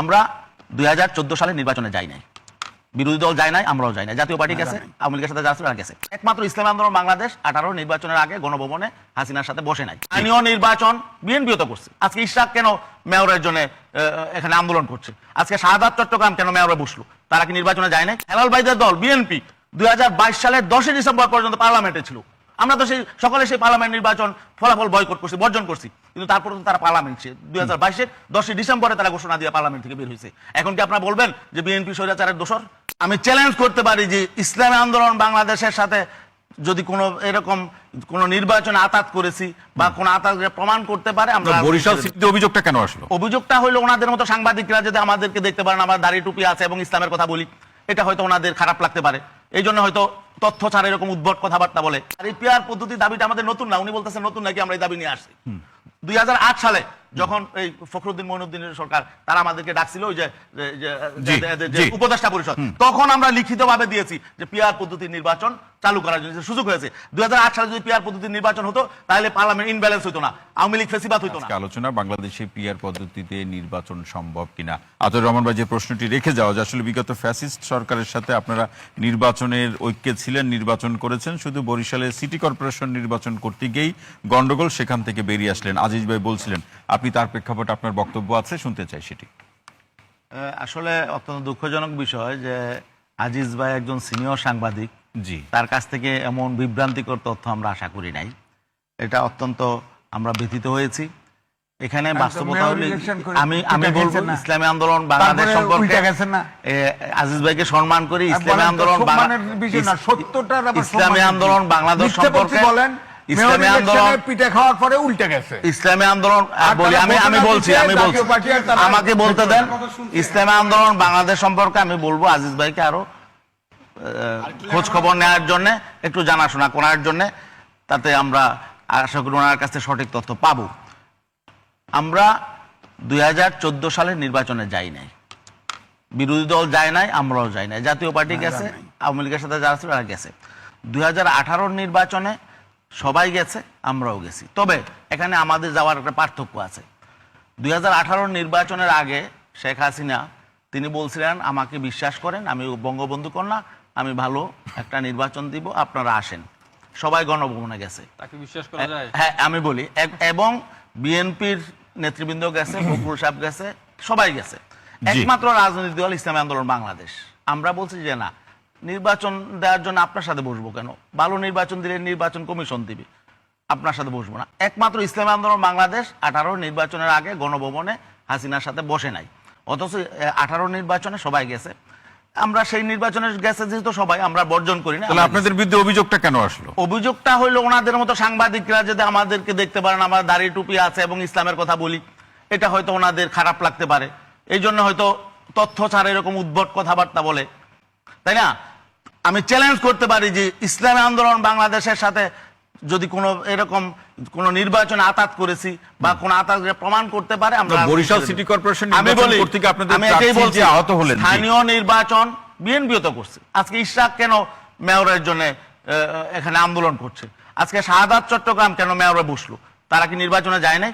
আমরা দুই সালে নির্বাচনে যাই নাই। বিরোধী দল যায় নাই আমরাও যাই নাই। জাতীয় পার্টি গেছে আওয়ামী লীগের সাথে যারা ছিল গেছে। একমাত্র ইসলামী আন্দোলন বাংলাদেশ আঠারো নির্বাচনের আগে গণভবনে হাসিনার সাথে বসে নাই। স্থানীয় নির্বাচন বিএনপিও তো করছে। আজকে ইশরাক কেন মেয়রের জন্য এখানে আন্দোলন করছে? আজকে শাহাদাত চট্টগ্রাম কেন মেয়রে বসল? তারা কি নির্বাচনে যায় নাই? হেলাল ভাইদের দল বিএনপি দুই হাজার বাইশ সালের দশই ডিসেম্বর পর্যন্ত পার্লামেন্টে ছিল। আমরা তো সেই সকলে সেই পার্লামেন্ট নির্বাচন ফলাফল বয়কট করছি বর্জন করছি। কিন্তু তারপরে তো তারা পার্লামেন্ট দুই হাজার বাইশের দশই ডিসেম্বরে তারা ঘোষণা দিয়ে পার্লামেন্ট থেকে বের হয়েছে। এখন কি আপনারা বলবেন যে বিএনপি স্বৈরাচারের দোষর? আমি চ্যালেঞ্জ করতে পারি যে ইসলামী আন্দোলন বাংলাদেশের সাথে যদি কোনো এরকম কোনো নির্বাচনে আতাত করেছি বা কোনো আতাত প্রমাণ করতে পারে আমরা বরিশাল সিটিতে অভিযোগটা কেন আসলো? অভিযোগটা হলো ওনাদের মতো সাংবাদিকরা যদি আমাদেরকে দেখতে পারেন আমার দাড়ি টুপি আছে এবং ইসলামের কথা বলি এটা হয়তো ওনাদের খারাপ লাগতে পারে। এই জন্য হয়তো তথ্য ছাড়া এরকম উদ্ভট কথাবার্তা বলে। আর এই পিয়ার পদ্ধতি দাবিটা আমাদের নতুন না উনি বলতেছেন নতুন নাকি আমরা এই দাবি নিয়ে আসছি। দুই হাজার আট সালে যখন এই ফখরুদ্দিন মইনুদ্দিনের সরকার তারা আমাদেরকে ডাকছিল ওই যে। উপদেষ্টা পরিষদ। তখন আমরা লিখিতভাবে দিয়েছি যে পিয়ার পদ্ধতির নির্বাচন চালু করার জন্য সুযোগ হয়েছে। দুই সালে যদি পিয়ার পদ্ধতির নির্বাচন হতো তাহলে পার্লামেন্ট ইনব্যালেন্স হতো না আওয়ামী লীগ ফেসিবাদ হতো না। আলোচনা বাংলাদেশে পিআর পদ্ধতিতে নির্বাচন সম্ভব কিনা? আতর রহমান ভাই যে প্রশ্নটি রেখে যাওয়া যে আসলে বিগত ফ্যাসিস্ট সরকারের সাথে আপনারা নির্বাচনের ঐক্যে ছিলেন নির্বাচন করেছেন শুধু বরিশালে সিটি কর্পোরেশন নির্বাচন করতে গিয়েই গন্ডগোল সেখান থেকে বেরিয়ে আসলেন। আজিজ ভাই বলছিলেন আপনি তার প্রেক্ষাপটে আপনার বক্তব্য আছে শুনতে চাই সেটি। আসলে অত্যন্ত দুঃখজনক বিষয় যে আজিজ ভাই একজন সিনিয়র সাংবাদিক। জি। তার কাছ থেকে এমন বিভ্রান্তিকর তথ্য আমরা আশা করি নাই। এটা অত্যন্ত আমরা ব্যথিত হয়েছি। এখানে বাস্তবতা হলো আমি আমি বলব ইসলামী আন্দোলন বাংলাদেশ সম্পর্কে আজিজ ভাইকে সম্মান করি। ইসলামী আন্দোলন বাংলা- সম্মানের বিষয় না, সত্যটার আবার ইসলামী আন্দোলন বাংলাদেশ সম্পর্কে বলেন ইসলামী আন্দোলন পিঠে খাওয়ার পরে উল্টে গেছে। ইসলামী আন্দোলন বলি আমি আমি বলছি আমি বলছি। আমাকে বলতে দেন ইসলামী আন্দোলন বাংলাদেশ সম্পর্কে আমি বলব আজিজ ভাইকে আরও খোঁজ খবর নেওয়ার জন্য একটু জানাশোনা করার জন্য তাতে আমরা আশা করি ওনার কাছে সঠিক তথ্য পাবো। আমরা দুই হাজার চোদ্দ সালের নির্বাচনে যাই নাই। বিরোধী দল যায় নাই আমরাও যাই নাই। জাতীয় পার্টি গেছে আওয়ামী লীগের সাথে যারা ছিল তারা গেছে। দুই হাজার নির্বাচনে সবাই গেছে আমরাও গেছি। তবে এখানে আমাদের যাওয়ার একটা পার্থক্য আছে। দুই হাজার আঠারো নির্বাচনের আগে শেখ হাসিনা তিনি বলছিলেন আমাকে বিশ্বাস করেন আমি বঙ্গবন্ধু কন্যা আমি ভালো একটা নির্বাচন দিব আপনারা আসেন। সবাই গণভবনে গেছে। তাকে বিশ্বাস করা যায়? হ্যাঁ আমি বলি এবং বিএনপির নেতৃবৃন্দ গেছে ফখরুল সাহেব গেছে সবাই গেছে। একমাত্র রাজনৈতিক দল ইসলামী আন্দোলন বাংলাদেশ। আমরা বলছি যে না নির্বাচন দেওয়ার জন্য আপনার সাথে বসবো কেন? ভালো নির্বাচন দিলে নির্বাচন কমিশন দিবে। আপনার সাথে বসবো না। একমাত্র ইসলামী আন্দোলন বাংলাদেশ আঠারো নির্বাচনের আগে গণভবনে হাসিনার সাথে বসে নাই। অথচ আঠারো নির্বাচনে সবাই গেছে। আমরা সেই নির্বাচনে গেছে যেহেতু সবাই আমরা বর্জন করি না। আপনাদের বিরুদ্ধে অভিযোগটা কেন আসলো? অভিযোগটা হলো ওনাদের মতো সাংবাদিকরা যদি আমাদেরকে দেখতে পারেন আমার দাড়ি টুপি আছে এবং ইসলামের কথা বলি এটা হয়তো ওনাদের খারাপ লাগতে পারে। এই জন্য হয়তো তথ্য ছাড়া এরকম উদ্ভট কথাবার্তা বলে। তাই না? আমি চ্যালেঞ্জ করতে পারি যে ইসলামী আন্দোলন বাংলাদেশের সাথে যদি কোনো এরকম কোনো নির্বাচনে আতাত করেছি বা কোনো আতাত প্রমাণ করতে পারে আমরা বরিশাল সিটি কর্পোরেশন আমি বলি আপনাদের আমি এটাই বলছি আহত হলেন, স্থানীয় নির্বাচন বিএনপিও তো করছে। আজকে ইশরাক কেন মেয়রের জন্য এখানে আন্দোলন করছে? আজকে শাহাদাত চট্টগ্রাম কেন মেয়রে বসল? তারা কি নির্বাচনে যায় নাই?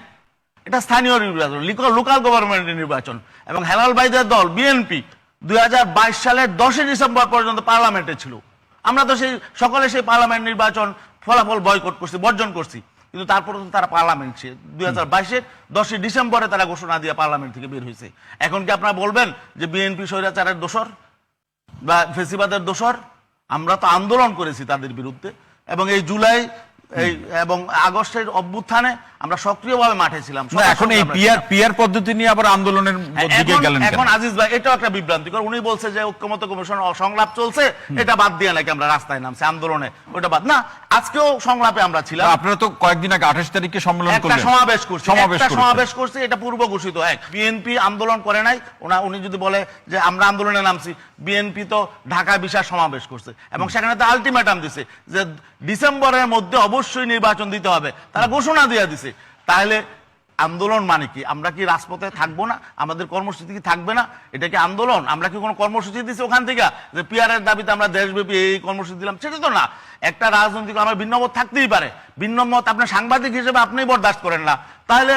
এটা স্থানীয় নির্বাচন লোকাল গভর্নমেন্টের নির্বাচন। এবং হেলাল ভাইদের দল বিএনপি দুই সালের দশই ডিসেম্বর পর্যন্ত পার্লামেন্টে ছিল। আমরা তো সেই, সকলে সেই পার্লামেন্ট নির্বাচন ফলাফল বয়কট করছি, বর্জন করছি। কিন্তু তারপর তো তারা পার্লামেন্ট ছিল দুই হাজার বাইশের দশই ডিসেম্বরে তারা ঘোষণা দিয়ে পার্লামেন্ট থেকে বের হয়েছে। এখন কি আপনারা বলবেন যে বিএনপি স্বৈরাচারের দোষর বা ফেসিবাদের দোষর? আমরা তো আন্দোলন করেছি তাদের বিরুদ্ধে। এবং এই জুলাই এই এবং আগস্টের অভ্যুত্থানে আমরা সক্রিয়ভাবে মাঠে ছিলাম। এখন এই পিআর পিআর পদ্ধতি নিয়ে আবার আন্দোলনের হ্যাঁ, দিকে গেলেন এখন আজিজ ভাই এটাও একটা বিভ্রান্তিকর। উনি বলছে যে ঐক্যমত কমিশন সংলাপ চলছে এটা বাদ দিয়ে নাকি আমরা রাস্তায় নামছি আন্দোলনে। ওটা বাদ না আজকেও সংলাপে আমরা ছিলাম। আপনারা তো কয়েকদিন আগে আঠাশ তারিখে সম্মেলন একটা সমাবেশ করছি একটা সমাবেশ করছি এটা পূর্ব ঘোষিত এক। বিএনপি আন্দোলন করে নাই ওনা উনি যদি বলে যে আমরা আন্দোলনে নামছি বিএনপি তো ঢাকা বিশাল সমাবেশ করছে। এবং সেখানে তো আলটিমেটাম দিছে যে ডিসেম্বরের মধ্যে অবশ্যই নির্বাচন দিতে হবে। তারা ঘোষণা দিয়ে দিছে। তাহলে আন্দোলন মানে কি? আমরা কি রাজপথে থাকব না? আমাদের কর্মসূচি কি থাকবে না? এটা কি আন্দোলন? আমরা কি কোনো কর্মসূচি দিছি ওখান থেকে? যে পিয়ারের দাবিতে আমরা দেশব্যাপী এই কর্মসূচি দিলাম, সেটা তো না। একটা রাজনৈতিক আমার ভিন্ন মত থাকতেই পারে। ভিন্ন মত আপনার সাংবাদিক হিসেবে আপনি বরদাস্ত করেন না। তাহলে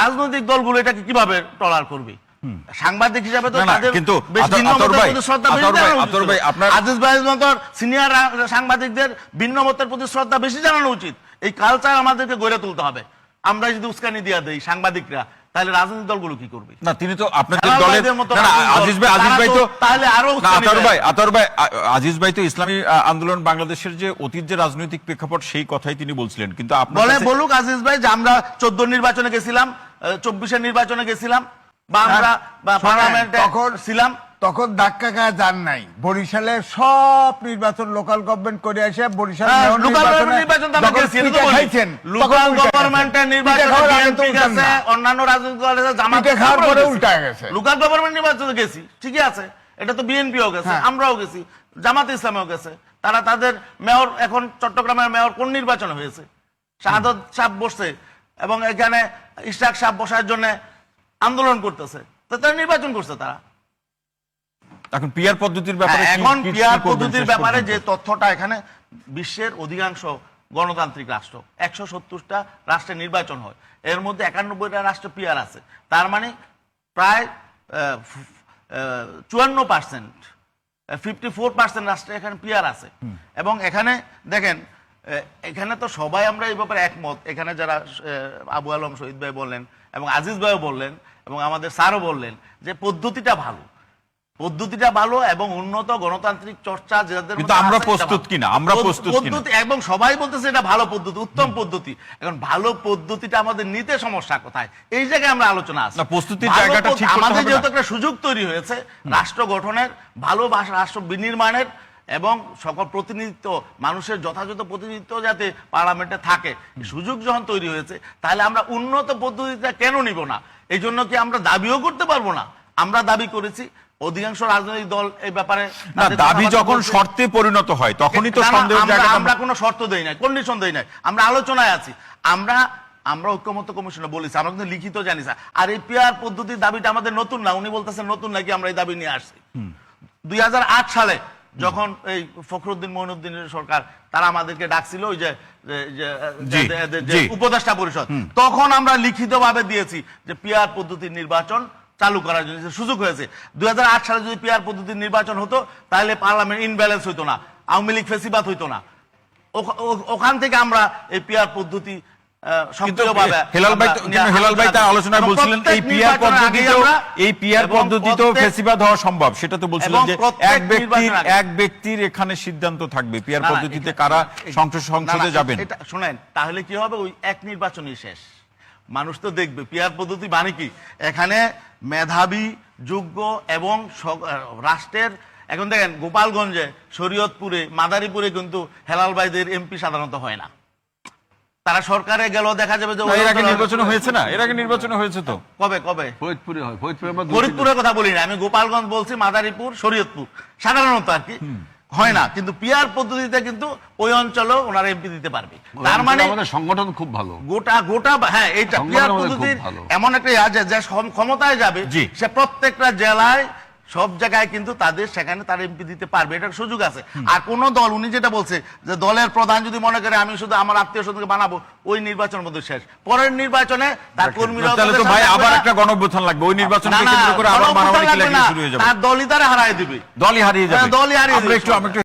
রাজনৈতিক দলগুলো এটাকে কীভাবে টলার করবে? সাংবাদিক হিসাবে তো তাদের কিন্তু ভাই, ভাই, ভাই। আজিজ ভাইয়ের মতো সিনিয়র সাংবাদিকদের ভিন্ন মতের প্রতি শ্রদ্ধা বেশি জানানো উচিত। এই কালচার আমাদেরকে গড়ে তুলতে হবে। আমরা যদি উস্কানি দিয়া দেই সাংবাদিকরা তাহলে রাজনৈতিক দলগুলো কি করবে? না তিনি তো আপনাদের দলের না, আজিজ ভাই আজিজ ভাই তো তাহলে আরও আতর ভাই আতর ভাই আজিজ ভাই তো ইসলামী আন্দোলন বাংলাদেশের যে অতীত যে রাজনৈতিক প্রেক্ষাপট সেই কথাই তিনি বলছিলেন। কিন্তু আপনার বলে বলুক আজিজ ভাই যে আমরা চোদ্দ নির্বাচনে গেছিলাম চব্বিশের নির্বাচনে গেছিলাম বা আমরা পার্লামেন্টে তখন ছিলাম তখন ধাক্কা যান নাই বরিশালে সব নির্বাচন লোকাল গভর্নমেন্ট করে এসে বরিশাল হ্যাঁ, লোকাল গভর্নমেন্টের। নির্বাচনে। অন্যান্য রাজনৈতিক দল আছে, খাওয়ার আমরাও পরে গেছি। উল্টা গেছে। লোকাল গভর্নমেন্ট নির্বাচনে গেছি ঠিকই আছে এটা তো বিএনপিও গেছে হ্যাঁ। আমরাও গেছি জামাত ইসলামেও গেছে তারা তাদের মেয়র এখন চট্টগ্রামের মেয়র কোন নির্বাচন হয়েছে শাহাদত সাহেব বসছে এবং এখানে ইশরাক সাহেব বসার জন্য আন্দোলন করতেছে। তারা নির্বাচন করছে তারা। এখন পিয়ার পদ্ধতির ব্যাপারে হ্যাঁ, এখন পিয়ার পদ্ধতির ব্যাপারে যে তথ্যটা এখানে বিশ্বের অধিকাংশ গণতান্ত্রিক রাষ্ট্র একশো সত্তরটা রাষ্ট্রে নির্বাচন হয়। এর মধ্যে একানব্বইটা রাষ্ট্র পিয়ার আছে। তার মানে প্রায় চুয়ান্ন পার্সেন্ট ফিফটি ফোর পার্সেন্ট রাষ্ট্রে এখানে পিয়ার আছে। এবং এখানে দেখেন এখানে তো সবাই আমরা এই ব্যাপারে একমত। এখানে যারা আবু আলম শহীদ ভাই বললেন এবং আজিজ ভাইও বললেন এবং আমাদের স্যারও বললেন যে পদ্ধতিটা ভালো। পদ্ধতিটা ভালো এবং উন্নত গণতান্ত্রিক চর্চা যাদের কিন্তু আমরা প্রস্তুত কিনা? আমরা প্রস্তুত পদ্ধতি এবং সবাই বলতেছে এটা ভালো পদ্ধতি উত্তম পদ্ধতি। এখন ভালো পদ্ধতিটা আমাদের নিতে সমস্যা কোথায়? এই জায়গায় আমরা আলোচনা আছে। না, প্রস্তুতির জায়গাটা ঠিক আমাদের যেহেতু একটা সুযোগ তৈরি হয়েছে রাষ্ট্র গঠনের ভালোবাসা রাষ্ট্র বিনির্মাণের এবং সকল প্রতিনিধিত্ব মানুষের যথাযথ প্রতিনিধিত্ব যাতে পার্লামেন্টে থাকে। সুযোগ যখন তৈরি হয়েছে তাহলে আমরা উন্নত পদ্ধতিটা কেন নিব না? এই জন্য কি আমরা দাবিও করতে পারব না? আমরা দাবি করেছি অধিকাংশ রাজনৈতিক দল এই ব্যাপারে দাবি যখন শর্তে পরিণত হয় তখনই তো আমরা- কোনো শর্ত দেই নাই কন্ডিশন দেই নাই। আমরা আলোচনায় আছি। আমরা আমরা ঐক্যমত্য কমিশনে বলেছি আমরা কিন্তু লিখিত জানি স্যার। আর এই পিয়ার পদ্ধতির দাবিটা আমাদের নতুন না উনি বলতেছেন নতুন নাকি আমরা এই দাবি নিয়ে আসছি। দুই হাজার আট সালে যখন এই ফখরুদ্দিন মইনুদ্দিনের সরকার তারা আমাদেরকে ডাকছিল ওই যে। উপদেষ্টা পরিষদ। তখন আমরা লিখিতভাবে দিয়েছি যে পিয়ার পদ্ধতির নির্বাচন চালু করার জন্য সুযোগ হয়েছে। দুই হাজার আট সালে যদি পিয়ার পদ্ধতির নির্বাচন হতো তাহলে পার্লামেন্ট ইনব্যালেন্স হইতো না আওয়ামী লীগ ফেসিবাদ হইতো না। ওখান থেকে আমরা এই পিয়ার পদ্ধতি আহ, কিন্তু সক্রিয়ভাবে হেলাল ভাই তো- আমরা কিন্তু হেলাল ভাই তার আলোচনায় বলছিলেন এই প্রত্যেক পিয়ার নির্বাচনের আগেই পদ্ধতিতেও এই পিয়ার পদ্ধতিতেও ফেসিবাদ হওয়া সম্ভব। সেটা তো বলছিলেন যে এক ব্যক্তির এক ব্যক্তির এখানে সিদ্ধান্ত থাকবে। পিয়ার না, না, পদ্ধতিতে কারা সংসদ সংসদে না, না, যাবেন? শুনেন তাহলে কি হবে? ওই এক নির্বাচনই শেষ। মানুষ তো দেখবে। পিয়ার পদ্ধতি মানে কি? এখানে মেধাবী যোগ্য এবং রাষ্ট্রের এখন দেখেন গোপালগঞ্জে শরীয়তপুরে মাদারীপুরে কিন্তু হেলাল ভাইদের এমপি সাধারণত হয় না। তারা সরকারে গেল দেখা যাবে যে এর আগে নির্বাচন হয়েছে না এর আগে নির্বাচন হয়েছে তো। কবে কবে? ফরিদপুরে হয় ফরিদপুরে ফরিদপুরের কথা বলি না আমি গোপালগঞ্জ বলছি মাদারীপুর শরীয়তপুর। সাধারণত আর কি হয় না কিন্তু পিয়ার পদ্ধতিতে কিন্তু ওই অঞ্চলেও ওনারা এমপি দিতে পারবে। তার মানে আমাদের সংগঠন খুব ভালো। গোটা গোটা হ্যাঁ এইটা পিয়ার পদ্ধতির এমন একটা ইয়া যে যে ক্ষমতায় যাবে। সে প্রত্যেকটা জেলায় সব জায়গায় কিন্তু তাদের সেখানে তার এমপি দিতে পারবে এটার সুযোগ আছে। আর কোন দল উনি যেটা বলছে যে দলের প্রধান যদি মনে করে আমি শুধু আমার আত্মীয় স্বজনকে বানাবো ওই নির্বাচন মধ্যে শেষ। পরের নির্বাচনে তার কর্মীরা ভাই আবার একটা। গণঅভ্যুত্থান লাগবে। ওই নির্বাচন না, না, কেন্দ্র করে আবার মারামারি লাগবে শুরু হয়ে যাবে। তার দলই তারা হারিয়ে দিবে। দলই হারিয়ে যাবে। হ্যাঁ, দলই হারিয়ে আমরা যাবে আমরা একটু